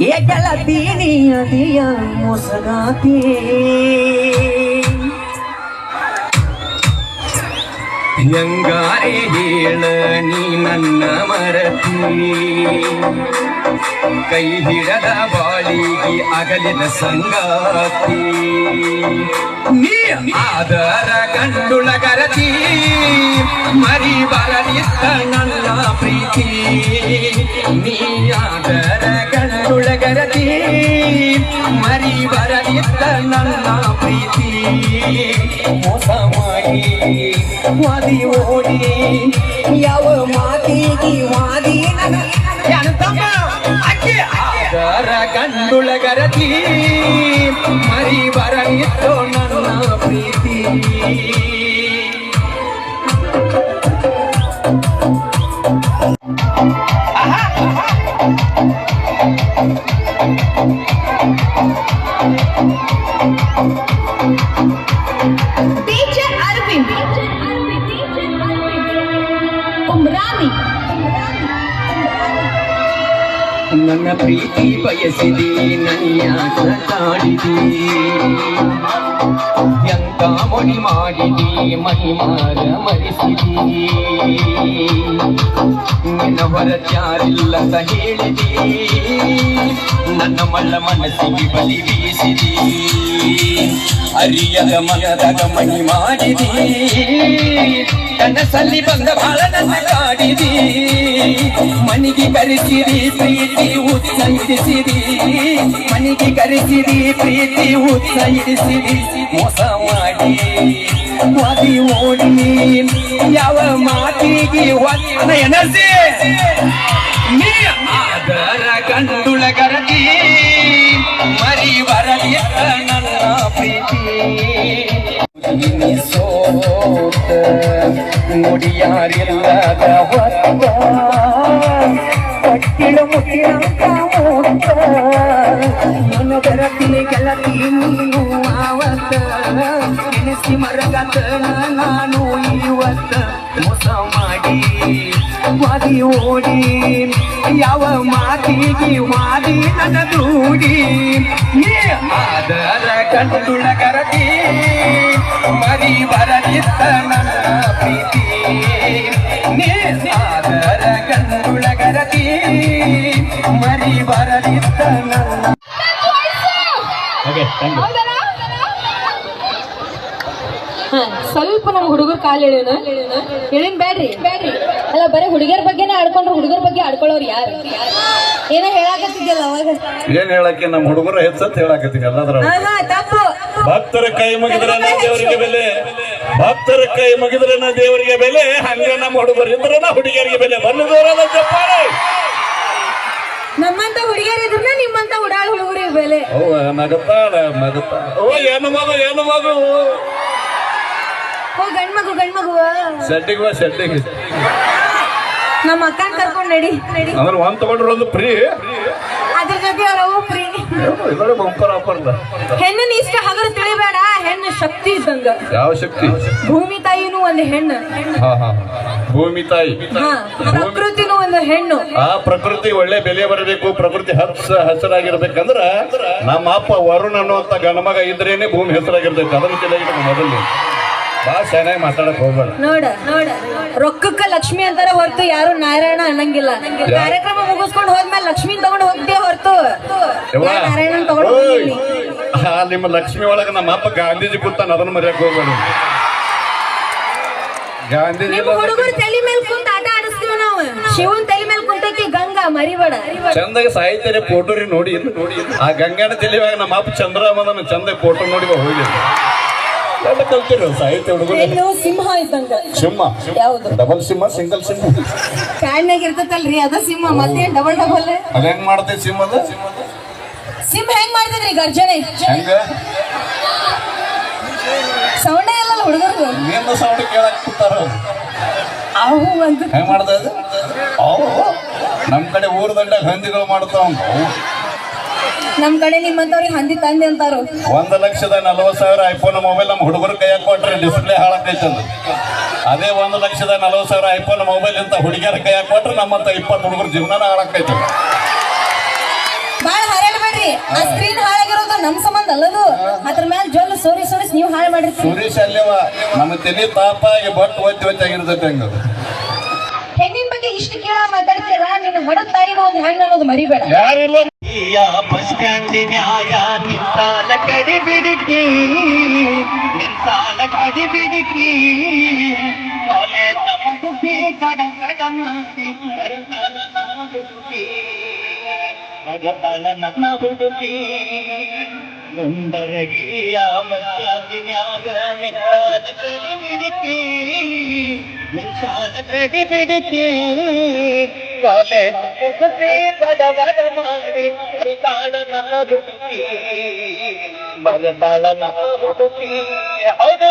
ಏ ಗೆಳತಿ ನೀ ಅದಿಯ ಮೊಸಗಾತಿ ಹೇಳ ನೀ ನನ್ನ ಮರತಿ. ಕೈ ಹಿಡದ ಬಾಳಿಗೆ ಅಗಲಿನ ಸಂಗಾತಿ. ನೀ ಆದರ ಗಂಡುಳಗರತಿ ಮರಿ ಬರಲಿತ್ತ ನನ್ನ ಪ್ರೀತಿ. ನೀ ಆದರ ಗಂಡುಳಗರತಿ ಮರಿ ಬರಲಿತ್ತ ನನ್ನ ಪ್ರೀತಿ. ಮೋಸ ಮಾಡಿ ವಾದಿ ಓಡಿ, ಯಾವ ಮಾತಿಗೆ ವಾದಿ ನನ್ನ ಅಕ್ಕಿ ಆದರ ಗಂಡುಳಗರತಿ ಮರಿ ಬರಲಿತ್ತು ನನ್ನ ಪ್ರೀತಿ ಟೀಚರ್ ನನ್ನ ಪ್ರೀತಿ ಬಯಸಿದಿ ನನ್ಯಾಕ ಕಾಡಿದಿ ಮೊಡಿ ಮಾಡಿದಿ ಮಹಿಮಾರ ಮರಿಸಿದಿ. ನಿನ್ನ ಹೊರತ್ಯಾರಿಲ್ಲದ ಹೇಳಿದಿ. ನನ್ನ ಮಳ್ಳ ಮನಸ್ಸಿಗೆ ಬಲಿ ಬೀಸಿದಿ. ಅರಿಯದ ಮನದಾಗ ಮಣಿ ಮಾಡಿದಿ. ಕನಸಲ್ಲಿ ಬಂದ ಬಾಳ ನನ್ನ ಕಾಡಿದಿ. ಮನಿಗೆ ಕರೆಸಿರಿ, ಪ್ರೀತಿ ಉತ್ಸಾಹಿಸಿರಿ ಮನಿಗೆ ಕರೆಸಿರಿ, ಪ್ರೀತಿ ಉತ್ಸಾಹಿಸಿರಿ ಮೋಸ ಮಾಡಿ ವಾದಿ ಓಡಿ ಯಾವ ಮಾತಿಗೆ ಒನ್ನ ಎನರ್ಜಿ! ನೀ ಆದರ ಗಂಡುಳಗರತಿ ಮರಿ ಬರಲಿ ನನ್ನ ಪ್ರೀತಿ. ಸೋತ ನುಡಿಯಾರಿಲ್ಲದ ಹೊತ್ತ ಕಟ್ಟಿಡ ಮುಟ್ಟಿನ ಗೆಳತಿ ನೀನು ಆವತ್ತ ನೆನೆಸಿ ಮರಗತ ನಾನು ಇವತ್ತ ಮೋಸ ಮಾಡಿ ವಾದಿ ಓಡಿ ಯಾವ ಮಾತಿಗೆ ವಾದಿ ನನ್ನ ದೂಡಿ ನೀ ಆದರ ಗಂಡುಳಗರತಿ ಮರಿ ಬರಲಿತ್ತ ನನ್ನ ಪ್ರೀತಿ. ನೀ ಆದರ ಗಂಡುಳಗರತಿ ಮರಿ ಬರಲಿತ್ತ ನನ್ನ ಹಾ, ಸ್ವಲ್ಪ ನಮ್ ಹುಡುಗರ ಕಾಲ್ ಹೇಳಿನ ಹೇಳಿನ ಬೇಡ್ರಿ. ಬೇಡ್ರಿ ಅಲ್ಲ ಬರೀ ಹುಡುಗಿಯರ ಬಗ್ಗೆನೇ ಆಡ್ಕೊಂಡ್ರು ಹುಡುಗರ ಬಗ್ಗೆ ಆಡ್ಕೊಳ್ಳೋರು ಯಾರು? ಏನೋ ಹೇಳಾಕತ್ತಿದ್ಯಲ್ಲ ಅವಾಗ? ಏನ್ ಹೇಳಕ್ಕೆ? ನಮ್ಮ ಹುಡುಗರ ಹೆಚ್ಚತ್ ಹೇಳಕತ್ತೀನಿ ಎಲ್ಲದ್ರ ಹಾ ಹಾ ತಪ್ಪು. ಭಕ್ತರ ಕೈ ಮುಗಿದ್ರೆ ನಾ ದೇವರಿಗೆ ಬೆಲೆ. ಭಕ್ತರ ಕೈ ಮುಗಿದ್ರೆ ನಾ ದೇವರಿಗೆ ಬೆಲೆ. ಹಂಗ ನಮ್ಮ ಹುಡುಗರು ಇದ್ರೆ ನಾ ಹುಡುಗಿಯರಿಗೆ ಬೆಲೆ. ಜಪ್ಪಾರೆ ನಮ್ಮಂತ ಹುಡುಗಿಯರ್ ಇದ್ರೆ ನಿಮ್ಮಂತ ಉಡಾಳ ಹುಡುಗರಿಗೆ ಬೆಲೆ. ಓ ನಗತಾಳ ನಗತಾಳ. ಓ ಏನು ಮಗು ಏನು ಮಗು? ಓ ಗಂಡ್ ಮಗು ಗಂಡ್ ಮಗು. ಸೆಟ್ಟಿಗೆ ಬಾ ಶೆಡ್ಡಿಗೆ ನಮ್ಮ ಅಕ್ಕನ ಕರ್ಕೊಂಡು ನಡಿ ನಡಿ. ಅಂದ್ರೆ ಒಂದ್ ತಗೊಂಡ್ರೆ ಒಂದು ಫ್ರೀ ಅದ್ರ ಜೊತೆ ಅವ್ರ ಅವು ಫ್ರೀ ಇದರ ಬಂಪರ್ ಆಫರ್ ಹೆಣ್ಣನ್ ಇಷ್ಟ ಹಗರು ತಿಳಿಬೇಡ ಹೆಣ್ಣು ಶಕ್ತಿ ಇದ್ದಂಗ. ಯಾವ ಶಕ್ತಿ? ಭೂಮಿ ತಾಯಿನೂ ಒಂದು ಹೆಣ್ಣು. ಹಾ ಹಾ ಭೂಮಿ ತಾಯಿ. ಹಾ ಪ್ರಕೃತಿನೂ ಒಂದು ಹೆಣ್ಣು. ಆ ಪ್ರಕೃತಿ ಒಳ್ಳೆ ಬೆಲೆ ಬರಬೇಕು ಪ್ರಕೃತಿ ಹಚ್ಚ ಹಸಿರಾಗಿರ್ಬೇಕಂದ್ರ ನಮ್ಮ ಅಪ್ಪ ವರುಣ್ ಅನ್ನುವಂತ ಗಣಮಗ ಇದ್ರೇನೆ ಭೂಮಿ ಹೆಸರಾಗಿರ್ಬೇಕು. ಅದನ್ನ ಮೊದಲು. ಬಾ ಚೆನ್ನಾಗಿ ಮಾತಾಡಕ್ ಹೋಗ್ಬೇಡ. ನೋಡ ನೋಡ. ರೊಕ್ಕಕ್ಕ ಲಕ್ಷ್ಮಿ ಅಂತಾರ ಹೊರತು ಯಾರು ನಾರಾಯಣ ಅನ್ನಂಗಿಲ್ಲ. ಕಾರ್ಯಕ್ರಮ ಮುಗಿಸ್ಕೊಂಡು ಹೋದ್ಮೇಲೆ ಲಕ್ಷ್ಮಿ ತಗೊಂಡು ಹೋಗ್ತೇವೆ ಹೊರತು. ನಾರಾಯಣ ತಗೊಂಡು ತಗೊಂಡ್ ಹೋಗಿಲ್ಲ ಆ ನಿಮ್ಮ ಲಕ್ಷ್ಮಿ ಒಳಗ ನಮ್ಮ ಅಪ್ಪ ಗಾಂಧೀಜಿ ಕೂತಾನ ಅದನ್ನ ಮರ್ಯಾಕ್ ಹೋಗೋಣ ಗಾಂಧೀಜಿ ನಿಮ್ಮ ಹುಡುಗರು ತಲೆ ಮೇಲೆ ಕುಂತ ಆಟ ಆಡಿಸ್ತೀವಿ ನಾವು? ಶಿವನ್ ತಲೆ ಮೇಲೆ ಕುಂತಕ್ಕೆ ಗಂಗಾ ಮರಿಬೇಡ. ಚಂದಾಗ ಸಾಹಿತ್ಯ ಫೋಟೋ ರೀ ನೋಡಿ. ಆ ಗಂಗಾನ ತಿಳಿವಾಗ ನಮ್ಮ ಅಪ್ಪ ಚಂದ್ರಮದನ ಚಂದ ಫೋಟೋ ನೋಡಿ ಹೋಗಿ ಎಲ್ಲ ಕಲ್ತಿರೋ ಸಾಹಿತ್ಯ ಹುಡುಗರು ಹೆಣ್ಣು ಸಿಂಹ ಇದ್ದಂಗ. ಸಿಂಹ ಯಾವ್ದು? ಡಬಲ್ ಸಿಂಹ ಸಿಂಗಲ್ ಸಿಂಹ. ಕಾಡ್ನಾಗ ಇರ್ತೈತಲ್ರಿ ಅದ ಸಿಂಹ ಮತ್ತೆ ಡಬಲ್ ಡಬಲ್ ಅದ ಹೆಂಗ್ ಮಾಡ್ತೈತಿ ಸಿಂಹದ ಸಿಂಹ ಹೆಂಗ್ ಮಾಡ್ತದ್ರಿ ಗರ್ಜನೆ? ಹೆಂಗ? ಸೌಂಡೇ ಇಲ್ಲಲ್ಲ ಹುಡುಗರು ನಿನ್ನ ಸೌಂಡ್ ಕೇಳಕ್ ಕೂತಾರ ಅವು ಅಂತ ಹೆಂಗ್ ಮಾಡ್ದ ಇದ್ದ ಅವು. ನಮ್ ಕಡೆ ಊರ್ ದಂಡ ಹಂದಿಗಳು ಮಾಡ್ತಾವ. ನಮ್ಮ ಕಡೆ ನಿಮ್ಮಂತವ್ರಿಗೆ ಹಂದಿ ತಂದೆ ಅಂತಾರು. ಒಂದ್ ಲಕ್ಷದ ನಲವತ್ ಸಾವಿರ ಐಫೋನ್ ಮೊಬೈಲ್ ನಮ್ಮ ಹುಡುಗರು ಕೈಯಾಗ ಕೊಟ್ರೆ ಡಿಸ್ಪ್ಲೇ ಹಾಳಾಗ್ತೈತಂದು. ಅದೇ ಒಂದ್ ಲಕ್ಷದ ನಲವತ್ ಸಾವಿರ ಐಫೋನ್ ಮೊಬೈಲ್ ಅಂತ ಹುಡುಗಿಯರ ಕೈಯಾಗ ಕೊಟ್ರೆ ನಮ್ಮಂತ ಇಪ್ಪತ್ತು ಹುಡುಗರು ಜೀವನ ಹಾಳಾಗ್ತೈತಿ. ಬಾಳ ಹರಡ್ಬೇಡ್ರಿ ಆ ಸ್ಕ್ರೀನ್ ಹಾಳಾಗಿರೋದು ನಮ್ಮ ಸಂಬಂಧ ಅಲ್ಲದು. ಅದ್ರ ಮೇಲೆ ಜೋಲ್ ಸೋರಿ ಸೋರಿಸ್ ನೀವು ಹಾಳು ಮಾಡಿರ್ತೀವಿ ಸುರೇಶ್ ಅಲ್ಲೇವ ನಮ್ಮ ತಲೆ ಪಾಪ ಈ ಬಟ್ ಒತ್ತಿ ಒತ್ತಿ ಆಗಿರ್ತೈತೆ ಹಂಗ. ಹೆಣ್ಣಿನ ಬಗ್ಗೆ ಇಷ್ಟು ಕೇಳ ಮಾತಾಡ್ತೀರಾ? ನಿನ್ನ ಹೊಡ ತಾಯಿನ ಒಂದು ಹೆಣ್ಣು ಅನ್ನೋದು ಮರಿಬೇಡ. ಯಾರಿಲ್ಲ ಬಸ್ ಸ್ಟ್ಯಾಂಡಿನ ಸಾಲ ಕಡಿ ಬಿಡುಕಿ ಸಾಲ ಕಡಿ ಬಿಡುಕಿ ಮಗತಳ ನನ್ನ ಹುಡುಗಿ ಮುಂದರಗಿಯ ಮಸ್ತ್ಯಾಗಿನ್ಯಾಗ ಮಿಸಾಲ ಕಡಿ ಬಿಡುಕಿ ಮಿಸಾಲ ಕಡಿ ಬಿಡುಕಿ ಬಾಬೆ ಮುಖಸಿ ಬಡವರ ಮಾಡಿ ತಾಳನ ಹೌದು.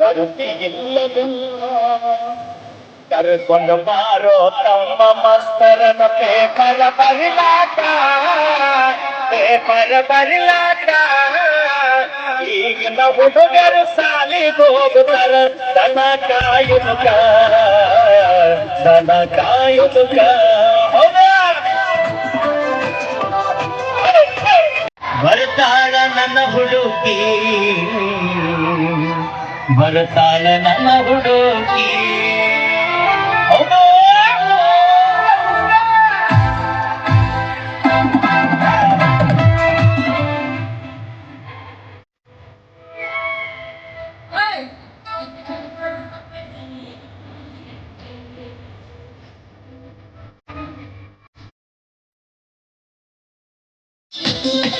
ಕರುತಿ ಇಲ್ಲದಿಲ್ವ ಕರೆಕೊಂಡು ಬಾರೋ ತಮ್ಮ ಮಸ್ತರನ ಪೇಪರ ಬರಿಲಾಕ ಪೇಪರ ಬರಿಲಾಕ. ಈಗಿನ ಹುಡುಗರು ಸಾಲಿ ಹೋಗುತ್ತಾರ ದನ ಕಾಯುದುಕ ದನ ಕಾಯುದುಕ. ಬರ್ತಾಳ ನನ್ನ ಹುಡುಗಿ. వరసాల నమగుడోకి Thank you.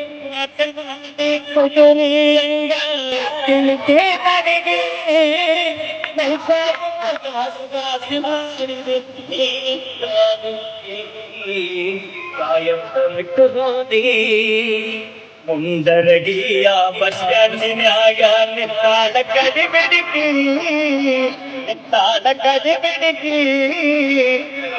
ಮುಂದರಗಿಯ ಬಸ್ ತಾಳ ಕದಿ ಬಿಡಿ ತಾಳ ಕದಿ ಬಿಡಿ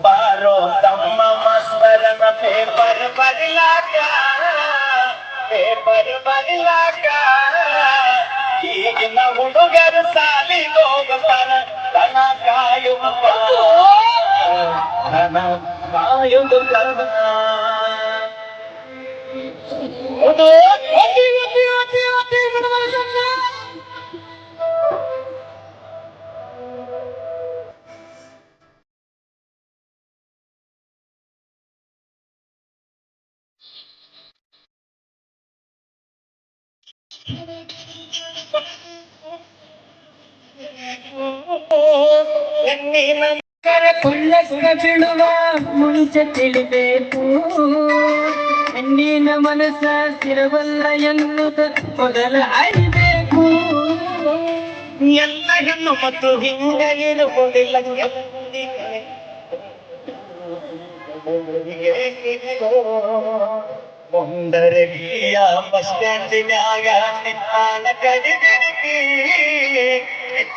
பாரோ தம்ம மஸ்மரம பேப்பர் பதிலாக்கா பேப்பர் பதிலாக்கா ಈಗಿನ ಹುಡುಗರು ಸಾಲಿ ಹೋಗುತ್ತಾರ ತನ ಕಾಯುವ ತನ ನೀನಂತರ ಉಲ್ಲಸ ಬೀಳುವ ಮುಂಚೆ ತಿಳಿಬೇಕು. ಹೆಣ್ಣಿನ ಮನಸ್ಸ ಸ್ಥಿರವಲ್ಲ ಎನ್ನುತ್ತ ಮೊದಲ ಅರಿಬೇಕು. ಎಲ್ಲ ಹೆಣ್ಣು ಮತ್ತು ಹಿಂಗ ಇರುವುದಿಲ್ಲ ಮುಂದರೆ ಬಸ್ ಸ್ಟ್ಯಾಂಡಿನಾಗ ಕಡಿಬಿಡಿಕಿ